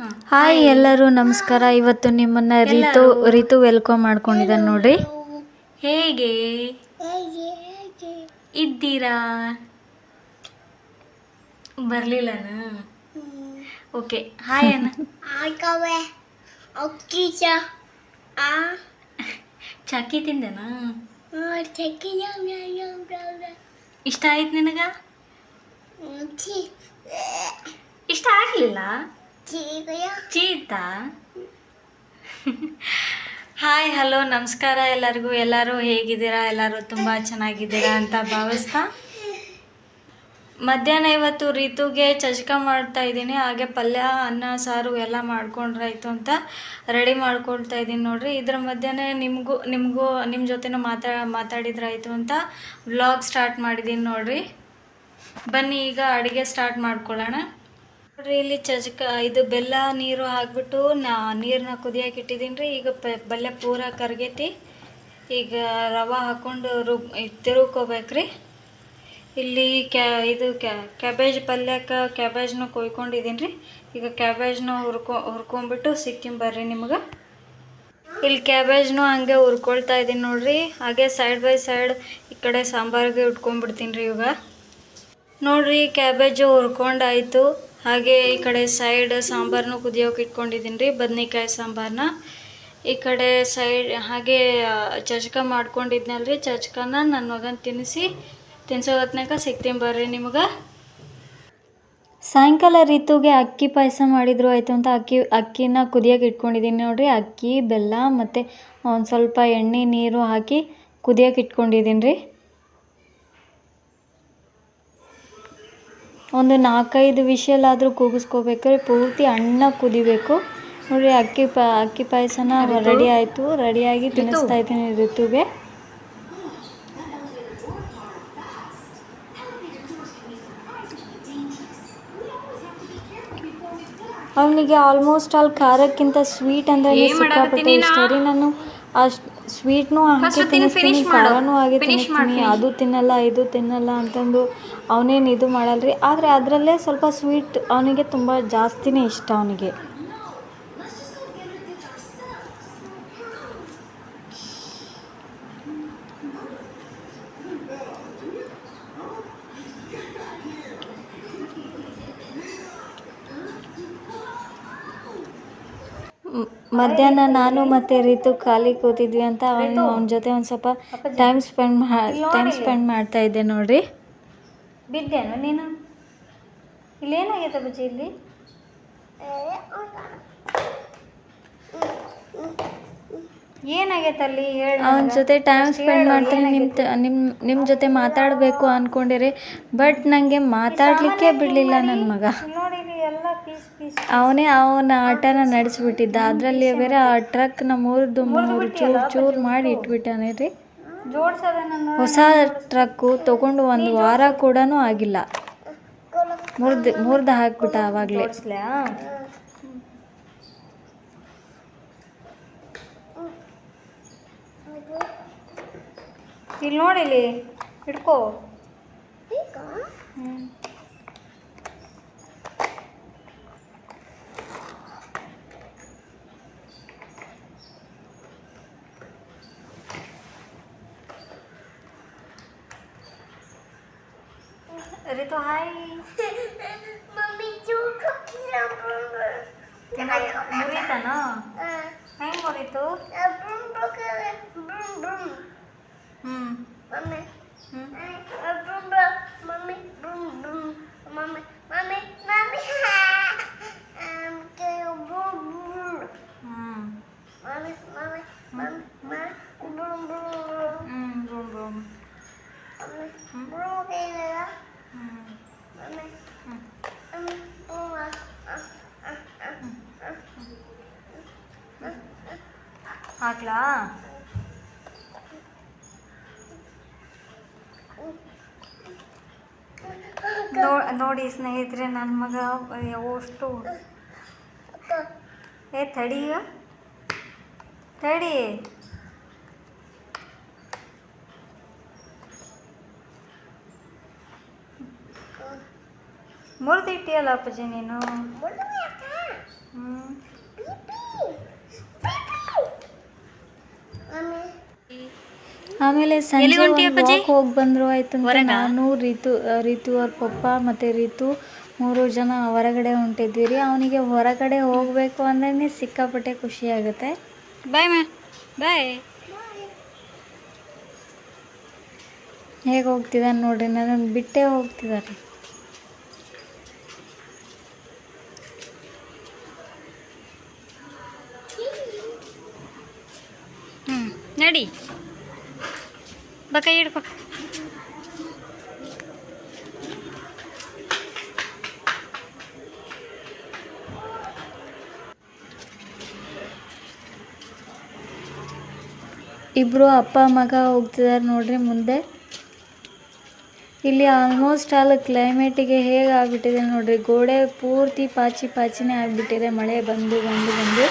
Hi ಎಲ್ಲರೂ ನಮಸ್ಕಾರ. ಇವತ್ತು ನಿಮ್ಮನ್ನ ರಿತು ರಿತು ವೆಲ್ಕಮ್ ಮಾಡ್ಕೊಂಡಿದ್ದಾನೆ ನೋಡ್ರಿ. ಹೇಗೆ? ಇದ್ದೀರಾ? ಬರ್ಲಿಲ್ಲನ? ಓಕೆ ಹಾಯ್ ಅನ್ನ ಚಕ್ಕಿ ತಿಂದನ ಆ? ಚಾಕಿ ತಿಂದೆನಾ? ಚೆಕ್ಕಿಯ ಇಷ್ಟ ಆಯ್ತು ನಿನಗ? ಇಷ್ಟ ಆಗ್ಲಿಲ್ಲ? ಚೀತಾ ಹಾಯ್ ಹಲೋ ನಮಸ್ಕಾರ ಎಲ್ಲರಿಗೂ. ಎಲ್ಲರೂ ಹೇಗಿದ್ದೀರಾ? ಎಲ್ಲರೂ ತುಂಬ ಚೆನ್ನಾಗಿದ್ದೀರಾ ಅಂತ ಭಾವಿಸ್ತಾ? ಮಧ್ಯಾಹ್ನ ಇವತ್ತು ರೀತುಗೆ ಚಜಕ ಮಾಡ್ತಾ ಇದ್ದೀನಿ. ಹಾಗೆ ಪಲ್ಯ, ಅನ್ನ, ಸಾರು ಎಲ್ಲ ಮಾಡ್ಕೊಂಡ್ರಾಯ್ತು ಅಂತ ರೆಡಿ ಮಾಡ್ಕೊಳ್ತಾ ಇದ್ದೀನಿ ನೋಡ್ರಿ. ಇದ್ರ ಮಧ್ಯಾಹ್ನ ನಿಮಗೂ ನಿಮಗೂ ನಿಮ್ಮ ಜೊತೆನೂ ಮಾತಾ, ಮಾತಾಡಿದ್ರಾಯ್ತು ಅಂತ ವ್ಲಾಗ್ ಸ್ಟಾರ್ಟ್ ಮಾಡಿದ್ದೀನಿ ನೋಡ್ರಿ. ಬನ್ನಿ, ಈಗ ಅಡುಗೆ ಸ್ಟಾರ್ಟ್ ಮಾಡ್ಕೊಳ್ಳೋಣ. ನೋಡ್ರಿ, ಇಲ್ಲಿ ಚಜ್ಕ, ಇದು ಬೆಲ್ಲ, ನೀರು ಹಾಕ್ಬಿಟ್ಟು ನಾ ನೀರನ್ನ ಕುದಿಯಕ್ಕೆ ಇಟ್ಟಿದ್ದೀನಿ ರೀ. ಈಗ ಬೆಲ್ಲ ಪೂರ ಕರ್ಗೈತಿ. ಈಗ ರವೆ ಹಾಕ್ಕೊಂಡು ರುಬ್ ತಿರುಗ್ಕೋಬೇಕ್ರಿ ಇಲ್ಲಿ ಕ್ಯಾ, ಇದು ಕ್ಯಾಬೇಜ್ ಪಲ್ಯಕ್ಕೆ ಕ್ಯಾಬೇಜ್ನು ಕೊಯ್ಕೊಂಡಿದ್ದೀನಿ ರೀ. ಈಗ ಕ್ಯಾಬೇಜ್ನ ಹುರ್ಕೊ, ಹುರ್ಕೊಂಬಿಟ್ಟು ಸಿಕ್ಕಿಂಬ ಬರ್ರಿ ನಿಮ್ಗೆ. ಇಲ್ಲಿ ಕ್ಯಾಬೇಜ್ನು ಹಂಗೆ ಹುರ್ಕೊಳ್ತಾ ಇದ್ದೀನಿ ನೋಡ್ರಿ. ಹಾಗೆ ಸೈಡ್ ಬೈ ಸೈಡ್ ಈ ಕಡೆ ಸಾಂಬಾರಿಗೆ ಇಟ್ಕೊಂಡ್ಬಿಡ್ತೀನಿ ರೀ ಇವಾಗ. ನೋಡ್ರಿ, ಕ್ಯಾಬೇಜು ಹುರ್ಕೊಂಡಾಯ್ತು ಹಾಗೆ ಈ ಕಡೆ ಸೈಡ್ ಸಾಂಬಾರನ್ನು ಕುದಿಯೋಕೆ ಇಟ್ಕೊಂಡಿದ್ದೀನಿ ರೀ ಬದ್ನಿಕಾಯಿ ಸಾಂಬಾರನ್ನ ಈ ಕಡೆ ಸೈಡ್ ಹಾಗೆ ಚಚಕ ಮಾಡ್ಕೊಂಡಿದ್ನಲ್ಲ ರೀ ಚಚ್ಕನ ನನ್ನ ಮಗನ ತಿನ್ನಿಸಿ, ತಿನ್ಸೋ ಹೊತ್ನಾಗ ಸಿಗ್ತೀನಿ ಬರ್ರಿ ನಿಮ್ಗೆ. ಸಾಯಂಕಾಲ ರಿತುಗೆ ಅಕ್ಕಿ ಪಾಯಸ ಮಾಡಿದ್ರು ಆಯಿತು ಅಂತ ಅಕ್ಕಿ, ಅಕ್ಕಿನ ಕುದಿಯೋಕೆ ಇಟ್ಕೊಂಡಿದ್ದೀನಿ ನೋಡಿರಿ. ಅಕ್ಕಿ, ಬೆಲ್ಲ ಮತ್ತು ಒಂದು ಸ್ವಲ್ಪ ಎಣ್ಣೆ, ನೀರು ಹಾಕಿ ಕುದಿಯೋಕೆ ಇಟ್ಕೊಂಡಿದ್ದೀನಿ ರೀ ಒಂದು ನಾಲ್ಕೈದು ವಿಷಲ್ ಕೂಗಿಸ್ಕೋಬೇಕಾದ್ರೆ ಪೂರ್ತಿ ಅಣ್ಣ ಕುದಿಬೇಕು. ನೋಡಿ ಅಕ್ಕಿ ಪ ಅಕ್ಕಿ ಪಾಯಸನ ರೆಡಿ ಆಯಿತು. ರೆಡಿಯಾಗಿ ತಿನ್ನಿಸ್ತಾ ಇದ್ದೀನಿ ಋತುಗೆ ಅವನಿಗೆ ಆಲ್ಮೋಸ್ಟ್ ಆಲ್ ಖಾರಕ್ಕಿಂತ ಸ್ವೀಟ್ ಅಂದ್ರೆ ಸಿಕ್ಕಾಪಟ್ಟೆ ಇಷ್ಟ ರೀ ನಾನು ಅಷ್ಟು ಸ್ವೀಟ್ನೂ ಹಾಕಿ ತಿನ್ನಿಸ್ತೀನಿ ಖಾರನೂ ಆಗಿ ತಿನ್ನಿಸ್ತೀನಿ. ಅದು ತಿನ್ನಲ್ಲ ಇದು ತಿನ್ನಲ್ಲ ಅಂತಂದು ಅವನೇನು ಇದು ಮಾಡಲ್ರಿ? ಆದರೆ ಅದರಲ್ಲೇ ಸ್ವಲ್ಪ ಸ್ವೀಟ್ ಅವನಿಗೆ ತುಂಬ ಜಾಸ್ತಿನೇ ಇಷ್ಟ ಅವನಿಗೆ. ಮಧ್ಯಾಹ್ನ ನಾನು ಮತ್ತೆ ರೀತು ಖಾಲಿ ಕೂತಿದ್ವಿ ಅಂತ ಅವನು ಅವನ ಜೊತೆ ಒಂದು ಸ್ವಲ್ಪ ಟೈಮ್ ಸ್ಪೆಂಡ್ ಮಾ ಟೈಮ್ ಸ್ಪೆಂಡ್ ಮಾಡ್ತಾ ಇದ್ದೆ ನೋಡ್ರಿ. ಬಿದ್ದೇನು ನೀನು? ಇಲ್ಲಿ ಏನಾಗಿದೆ ಬಜ್ಜಿ ಇಲ್ಲಿ? ಏನಾಗೈತೆ ಅಲ್ಲಿ? ಹೇಳಿ ಅವನ ಜೊತೆ ಟೈಮ್ ಸ್ಪೆಂಡ್ ಮಾಡ್ತೀನಿ. ನಿಮ್ಮ ನಿಮ್ಮ ನಿಮ್ಮ ಜೊತೆ ಮಾತಾಡಬೇಕು ಅಂದ್ಕೊಂಡಿರಿ ಬಟ್ ನನಗೆ ಮಾತಾಡಲಿಕ್ಕೆ ಬಿಡಲಿಲ್ಲ ನನ್ನ ಮಗ. ಅವನೇ ಅವನ ಆಟನ ನಡೆಸ್ಬಿಟ್ಟಿದ್ದ. ಅದರಲ್ಲಿ ಬೇರೆ ಆ ಟ್ರಕ್ ನಮ್ಮ ಮೂರು ಚೂರು ಚೂರು ಮಾಡಿ ಇಟ್ಬಿಟ್ಟಾನೆ ರೀ. ಹೊಸ ಟ್ರಕ್ಕು ತಗೊಂಡು ಒಂದು ವಾರ ಕೂಡ ಆಗಿಲ್ಲ. ಮುರ್ದು ಮುರ್ದು ಹಾಕ್ಬಿಟ್ಟ ಆವಾಗಲೇ ಇಲ್ಲಿ ನೋಡಿಲಿ ಹಿಡ್ಕೋ. Mori itu hai, Mami juga bilang bunga. Burita, no? Uh. mau itu? Rito? Uh, brum, brum. Hmm. Mami. Hmm? Eh, eh, uh, brum. Mami, brum. Mami, mami, mami. um, kayo, brum. Hmm. Mami, mami, hmm. mami, mami. Brum. Hmm, brum. Mami, hmm. brum, kayo. ಹಾಕ್ಲಾ? ನೋಡಿ ಸ್ನೇಹಿತರೆ ನನ್ನ ಮಗ ಅಷ್ಟು ಏ ತಡಿಯ ತಡಿ. ಮುರಿದಿಟ್ಟಿಯಲ್ಲ ಅಪ್ಪಾಜಿ ನೀನು. ಆಮೇಲೆ ಸಂಜೆ? ವಾಕ್ ಹೋಗಿ ಬಂದರು ಆಯ್ತು ನಾನು ರಿತು ರಿತು ಅವ್ರ ಪಪ್ಪ ಮತ್ತು ರಿತು ಮೂರು ಜನ ಹೊರಗಡೆ ಹೊಂಟಿದ್ವಿ ರೀ ಅವನಿಗೆ ಹೊರಗಡೆ ಹೋಗಬೇಕು ಅಂದ್ರೆ ಸಿಕ್ಕಾಪಟ್ಟೆ ಖುಷಿ ಆಗುತ್ತೆ. Bye ma'am bye. ಹೇಗೆ ಹೋಗ್ತಿದ್ದಾನೆ ನೋಡ್ರಿ ನಾನು ಬಿಟ್ಟೇ ಹೋಗ್ತಿದ್ದಾರೆ ಹ್ಞೂ ನಡಿ ಬಾ ಕೈ ಅಪ್ಪ, ಮಗ ಹೋಗ್ತಿದ್ದಾರೆ ನೋಡ್ರಿ ಮುಂದೆ. ಇಲ್ಲಿ ಆಲ್ಮೋಸ್ಟ್ ಆಲ್ ಕ್ಲೈಮೇಟಿಗೆ ಹೇಗೆ ಆಗಿಬಿಟ್ಟಿದೆ ನೋಡ್ರಿ, ಗೋಡೆ ಪೂರ್ತಿ ಪಾಚಿ ಪಾಚಿನೇ ಆಗಿಬಿಟ್ಟಿದೆ, ಮಳೆ ಬಂದು ಬಂದು ಬಂದು.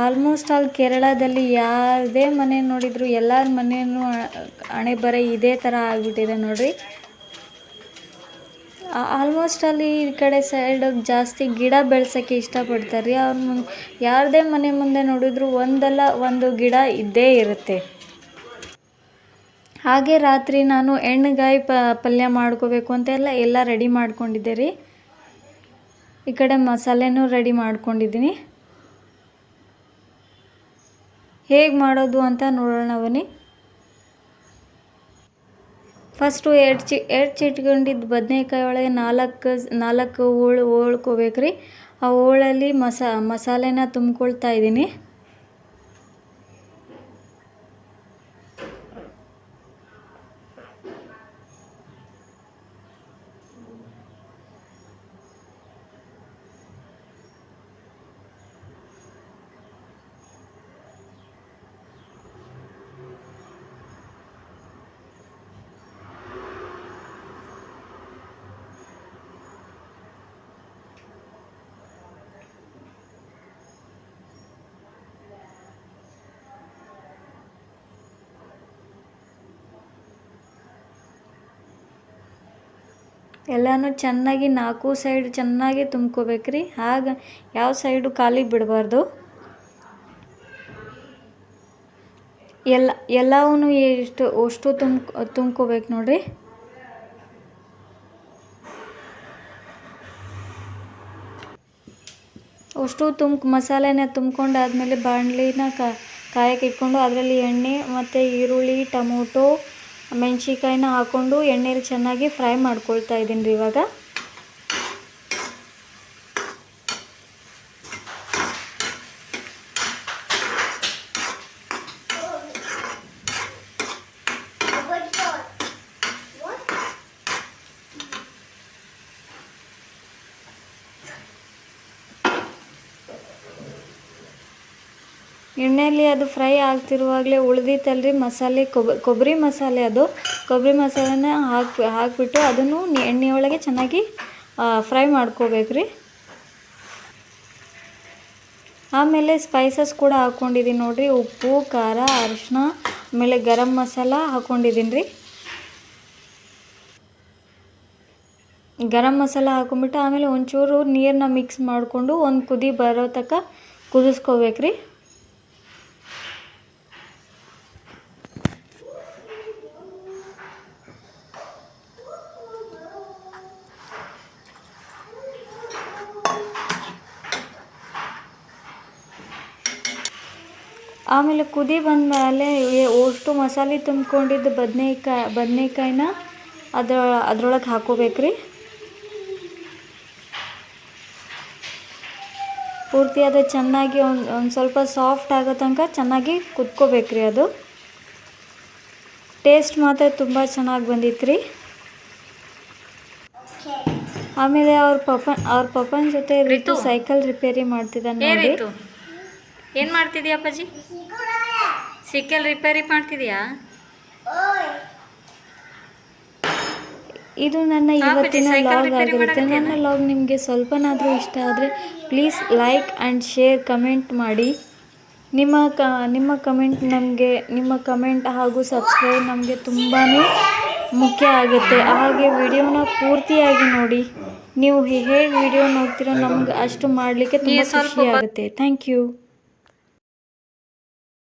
ಆಲ್ಮೋಸ್ಟ್ ಆಲ್ ಕೇರಳದಲ್ಲಿ ಯಾವುದೇ ಮನೆ ನೋಡಿದ್ರು ಎಲ್ಲರ ಮನೆಯೂ ಹಣೆ ಬರ ಇದೇ ಥರ ಆಗಿಬಿಟ್ಟಿದೆ ನೋಡಿರಿ. ಆಲ್ಮೋಸ್ಟ್ ಅಲ್ಲಿ ಈ ಕಡೆ ಸೈಡ್ ಜಾಸ್ತಿ ಗಿಡ ಬೆಳ್ಸೋಕ್ಕೆ ಇಷ್ಟಪಡ್ತಾರೆ ರೀ ಅವ್ರ ಮುಂದೆ ಯಾರದೇ ಮನೆ ಮುಂದೆ ನೋಡಿದ್ರು ಒಂದಲ್ಲ ಒಂದು ಗಿಡ ಇದ್ದೇ ಇರುತ್ತೆ. ಹಾಗೆ ರಾತ್ರಿ ನಾನು ಎಣ್ಣೆಗಾಯಿ ಪ, ಪಲ್ಯ ಮಾಡ್ಕೋಬೇಕು ಅಂತೆಲ್ಲ ಎಲ್ಲ ರೆಡಿ ಮಾಡ್ಕೊಂಡಿದ್ದೆ ರೀ. ಈ ಕಡೆ ಮಸಾಲೆನೂ ರೆಡಿ ಮಾಡ್ಕೊಂಡಿದ್ದೀನಿ. ಹೇಗೆ ಮಾಡೋದು ಅಂತ ನೋಡೋಣ ಬನ್ನಿ ಫಸ್ಟು ಎರಡು ಚಿ, ಎರಡು ಚಿಟ್ಕೊಂಡಿದ್ದು ಬದನೇಕಾಯಿ ಒಳಗೆ ನಾಲ್ಕು ನಾಲ್ಕು ಹೋಳು ಹೋಳ್ಕೋಬೇಕು ರೀ ಆ ಹೋಳಲ್ಲಿ ಮಸಾ, ಮಸಾಲೆನ ತುಂಬ್ಕೊಳ್ತಾ ಇದ್ದೀನಿ. ಎಲ್ಲನೂ ಚೆನ್ನಾಗಿ ನಾಲ್ಕು ಸೈಡ್ ಚೆನ್ನಾಗಿ ತುಂಬ್ಕೋಬೇಕ್ರಿ. ಆಗ ಯಾವ ಸೈಡು ಖಾಲಿ ಬಿಡಬಾರ್ದು? ಎಲ್ಲ ಎಲ್ಲವೂ ಎಷ್ಟು ಅಷ್ಟು ತುಂಬ ತುಂಬ್ಕೋಬೇಕು ನೋಡ್ರಿ. ಅಷ್ಟು ತುಂಬ ಮಸಾಲೆನ ತುಂಬ್ಕೊಂಡಾದ್ಮೇಲೆ ಬಾಣಲಿನ ಕಾಯಕ್ಕೆ ಇಟ್ಕೊಂಡು ಅದರಲ್ಲಿ ಎಣ್ಣೆ ಮತ್ತು ಈರುಳ್ಳಿ, ಟೊಮೊಟೊ ಮೆಣಸಿಕಾಯಿನ ಹಾಕ್ಕೊಂಡು ಎಣ್ಣೆಲಿ ಚೆನ್ನಾಗಿ ಫ್ರೈ ಮಾಡ್ಕೊಳ್ತಾ ಇದ್ದೀನಿ ರೀ ಇವಾಗ. ಎಣ್ಣೆಯಲ್ಲಿ ಅದು ಫ್ರೈ ಆಗ್ತಿರುವಾಗಲೇ ಉಳ್ದಿತ್ತಲ್ರಿ ಮಸಾಲೆ ಕೊಬ ಕೊಬ್ಬರಿ ಮಸಾಲೆ ಅದು. ಕೊಬ್ಬರಿ ಮಸಾಲೆನ ಹಾಕಿ, ಹಾಕಿಬಿಟ್ಟು ಅದನ್ನು ಎಣ್ಣೆಯೊಳಗೆ ಚೆನ್ನಾಗಿ ಫ್ರೈ ಮಾಡ್ಕೋಬೇಕು ರೀ ಆಮೇಲೆ ಸ್ಪೈಸಸ್ ಕೂಡ ಹಾಕ್ಕೊಂಡಿದ್ದೀನಿ ನೋಡಿರಿ. ಉಪ್ಪು, ಖಾರ ಅರಿಶಿನ ಆಮೇಲೆ ಗರಂ ಮಸಾಲ ಹಾಕ್ಕೊಂಡಿದ್ದೀನಿ ರೀ ಗರಂ ಮಸಾಲ ಹಾಕೊಂಬಿಟ್ಟು ಆಮೇಲೆ ಒಂಚೂರು ನೀರನ್ನ ಮಿಕ್ಸ್ ಮಾಡಿಕೊಂಡು ಒಂದು ಕುದಿ ಬರೋ ತನಕ ಕುದಿಸ್ಕೋಬೇಕ್ರಿ. ಆಮೇಲೆ ಕುದಿ ಬಂದಮೇಲೆ ಅಷ್ಟು ಮಸಾಲೆ ತುಂಬ್ಕೊಂಡಿದ್ದ ಬದನೇಕಾಯಿ ಬದನೇಕಾಯಿನ ಅದ್ರ ಅದ್ರೊಳಗೆ ಹಾಕೋಬೇಕ್ರಿ. ಪೂರ್ತಿ ಅದು ಚೆನ್ನಾಗಿ ಒಂದು ಒಂದು ಸ್ವಲ್ಪ ಸಾಫ್ಟ್ ಆಗೋ ತನಕ ಚೆನ್ನಾಗಿ ಕುದ್ಕೋಬೇಕ್ರಿ ಅದು. ಟೇಸ್ಟ್ ಮಾತ್ರ ತುಂಬ ಚೆನ್ನಾಗಿ ಬಂದಿತ್ತು ರೀ ಆಮೇಲೆ ಅವ್ರ ಪಪ್ಪ ಅವ್ರ ಪಪ್ಪನ ಜೊತೆ ರಿತು ಸೈಕಲ್ ರಿಪೇರಿ ಮಾಡ್ತಿದ್ದಾನೆ ನೋಡಿ. ಏನು ಮಾಡ್ತಿದ್ಯಾ ಅಪ್ಪಾಜಿ? ಸಿಕ್ಕಲ್ ರಿಪೇರಿ ಮಾಡ್ತಿದ್ಯಾ? ಇದು ನನ್ನ ಇವತ್ತಿನ ಲಾಗ್ ಆಗಿರುತ್ತೆ. ನನ್ನ ಲಾಗ್ ನಿಮಗೆ ಸ್ವಲ್ಪನಾದರೂ ಇಷ್ಟ ಆದರೆ please like and share comment ಮಾಡಿ. ನಿಮ್ಮ ಕ ನಿಮ್ಮ ಕಮೆಂಟ್ ನಮಗೆ ನಿಮ್ಮ ಕಮೆಂಟ್ ಹಾಗೂ ಸಬ್ಸ್ಕ್ರೈಬ್ ನಮಗೆ ತುಂಬಾ ಮುಖ್ಯ ಆಗುತ್ತೆ. ಹಾಗೆ ವಿಡಿಯೋನ ಪೂರ್ತಿಯಾಗಿ ನೋಡಿ. ನೀವು ಹೇಗೆ ವಿಡಿಯೋ ನೋಡ್ತೀರೋ ನಮ್ಗೆ ಅಷ್ಟು ಮಾಡಲಿಕ್ಕೆ ತುಂಬ ಖುಷಿ ಆಗುತ್ತೆ. Thank you